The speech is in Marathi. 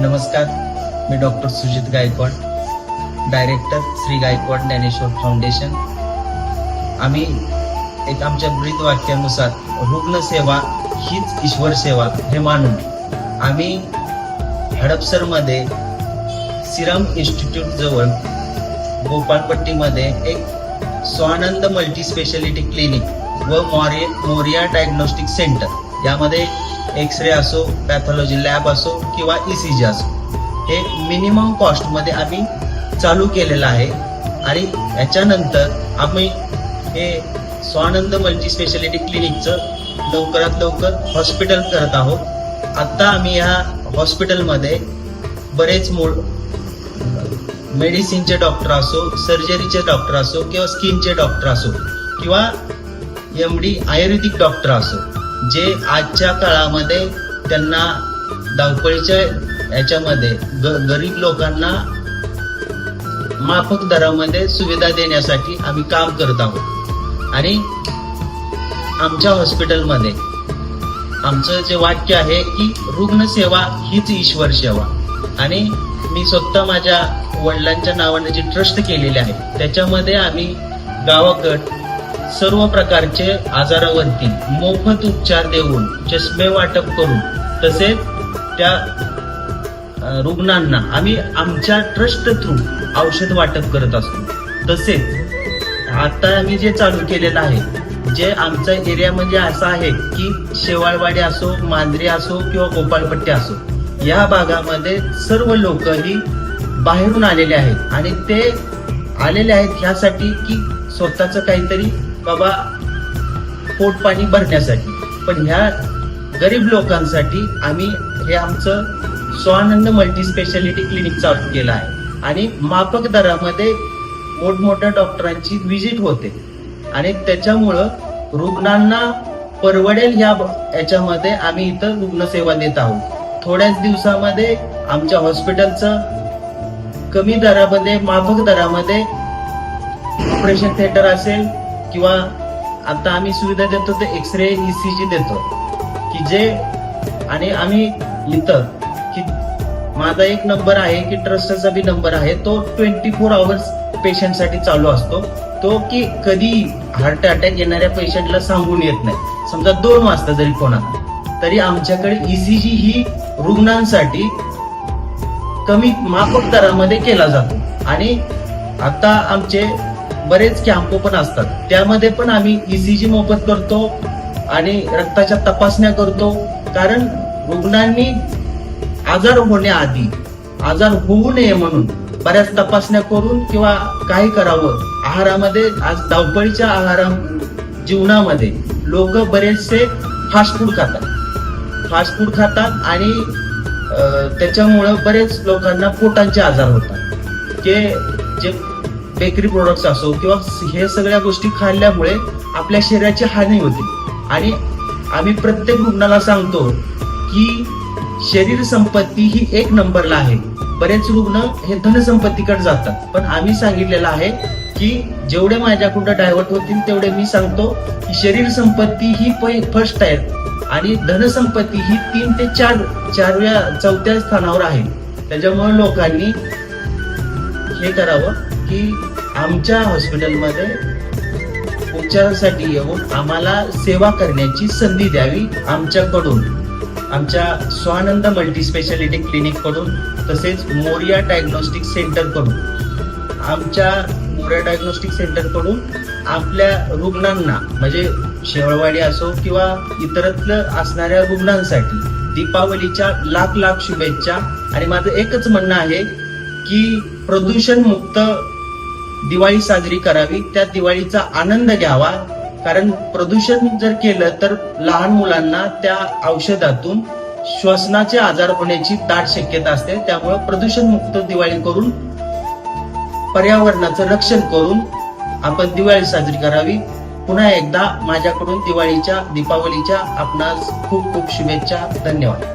नमस्कार मी doctor Sujit Gaikwad director Shri Gaikwad Dnyaneshwar foundation. आम्ही एक आमच्या ब्रीद वाक्यानुसार रुग्णसेवा हीच ईश्वर सेवा हे मानून आम्ही हडपसरमध्ये सिरम इन्स्टिट्यूट जवळ गोपाळपट्टीमध्ये एक स्वानंद मल्टी स्पेशालिटी क्लिनिक व मोरिया मोरिया डायग्नोस्टिक सेंटर यामध्ये एक्स रे असो पॅथॉलॉजी लॅब असो किंवा ईसीजी असो. हे मिनिमम कॉस्टमध्ये आम्ही चालू केलेलं आहे. आणि याच्यानंतर आम्ही हे स्वानंद मल्टी स्पेशालिटी क्लिनिकचं लवकरात लवकर हॉस्पिटल करत आहोत. आत्ता आम्ही या हॉस्पिटलमध्ये बरेच मूळ मेडिसिनचे डॉक्टर असो सर्जरीचे डॉक्टर असो किंवा स्किनचे डॉक्टर असो किंवा एम डी आयुर्वेदिक डॉक्टर असो. जे आजच्या काळामध्ये त्यांना धावपळीच्या याच्यामध्ये ग गरीब लोकांना माफक दरामध्ये सुविधा देण्यासाठी आम्ही काम करत आहोत. आणि आमच्या हॉस्पिटलमध्ये आमचं जे वाक्य आहे की रुग्णसेवा हीच ईश्वर सेवा. आणि मी स्वतः माझ्या वडिलांच्या नावाने जी ट्रस्ट केलेली आहे त्याच्यामध्ये आम्ही गावाकड सर्व प्रकारचे आजारावरती मोफत उपचार देऊन चष्मे वाटप करून तसेच त्या रुग्णांना आम्ही आमच्या ट्रस्ट थ्रू औषध वाटप करत असतो. तसेच आता आम्ही जे चालू केलेलं आहे जे आमचा एरिया म्हणजे असा आहे की शेवाळवाडी असो मांजरी असो किंवा गोपाळपट्टी असो या भागामध्ये सर्व लोक ही बाहेरून आलेले आहेत आणि ते आलेले आहेत ह्यासाठी की स्वतःचं काहीतरी बाबा पोट पाणी भरण्यासाठी. पण ह्या गरीब लोकांसाठी आम्ही हे आमचं स्वानंद मल्टी स्पेशालिटी क्लिनिक चालू केलं आहे. आणि माफक दरामध्ये मोठमोठ्या डॉक्टरांची व्हिजिट होते. आणि त्याच्यामुळं रुग्णांना परवडेल ह्या याच्यामध्ये आम्ही इथं रुग्णसेवा देत आहोत. थोड्याच दिवसामध्ये आमच्या हॉस्पिटलचं कमी दरामध्ये माफक दरामध्ये ऑपरेशन थिएटर असेल किंवा आता आम्ही सुविधा देतो ते एक्स रे ईसीजी देतो. की जे आणि आम्ही इथं की माझा एक नंबर आहे की ट्रस्टचा बी नंबर आहे तो ट्वेंटी फोर आवर्स पेशंटसाठी चालू असतो. तो की कधी हार्ट अटॅक येणाऱ्या पेशंटला सांगून येत नाही. समजा दोन वाजता जरी कोणाला तरी आमच्याकडे ईसीजी ही रुग्णांसाठी कमी माफक दरामध्ये केला जातो. आणि आता आमचे बरेच कॅम्प पण असतात. त्यामध्ये पण आम्ही ईसीजी मोफत करतो आणि रक्ताच्या तपासण्या करतो. कारण रुग्णांनी आजार होण्याआधी आजार होऊ नये म्हणून बऱ्याच तपासण्या करून किंवा काही करावं. आहारामध्ये आज धावपळीच्या आहारा जीवनामध्ये लोक बरेचसे फास्ट फूड खातात. फास्ट फूड खातात आणि त्याच्यामुळं बरेच लोकांना पोटांचे आजार होतात. जे जे बेकरी प्रोडक्ट्स असो किंवा हे सगळ्या गोष्टी खाल्ल्यामुळे आपल्या शरीराची हानी होते. आणि आम्ही प्रत्येक रुग्णाला सांगतो की शरीर संपत्ती ही एक नंबरला आहे. बरेच रुग्ण हे धनसंपत्तीकडे जातात. पण आम्ही सांगितलेलं आहे की जेवढे माझ्याकडून डायव्हर्ट होतील तेवढे मी सांगतो की शरीर संपत्ती ही फर्स्ट आहे. आणि धनसंपत्ती ही तीन ते चार चारव्या चौथ्या स्थानावर आहे. त्याच्यामुळे लोकांनी हे करावं. की आमच्या हॉस्पिटलमध्ये उपचारासाठी येऊन आम्हाला सेवा करण्याची संधी द्यावी आमच्याकडून. आमच्या स्वानंद मल्टी स्पेशालिटी क्लिनिककडून तसेच मोरिया डायग्नोस्टिक सेंटरकडून आमच्या मोरिया डायग्नोस्टिक सेंटरकडून आपल्या रुग्णांना म्हणजे शेवळवाडी असो किंवा इतरत्र असणाऱ्या रुग्णांसाठी दीपावलीच्या लाख लाख शुभेच्छा. आणि माझं एकच म्हणणं आहे की प्रदूषण मुक्त दिवाळी साजरी करावी त्या दिवाळीचा आनंद घ्यावा. कारण प्रदूषण जर केलं तर लहान मुलांना त्या औषधातून श्वसनाचे आजार होण्याची दाट शक्यता असते. त्यामुळे प्रदूषण मुक्त दिवाळी करून पर्यावरणाचं रक्षण करून आपण दिवाळी साजरी करावी. पुन्हा एकदा माझ्याकडून दिवाळीच्या दीपावलीच्या आपणास खूप खूप शुभेच्छा. धन्यवाद.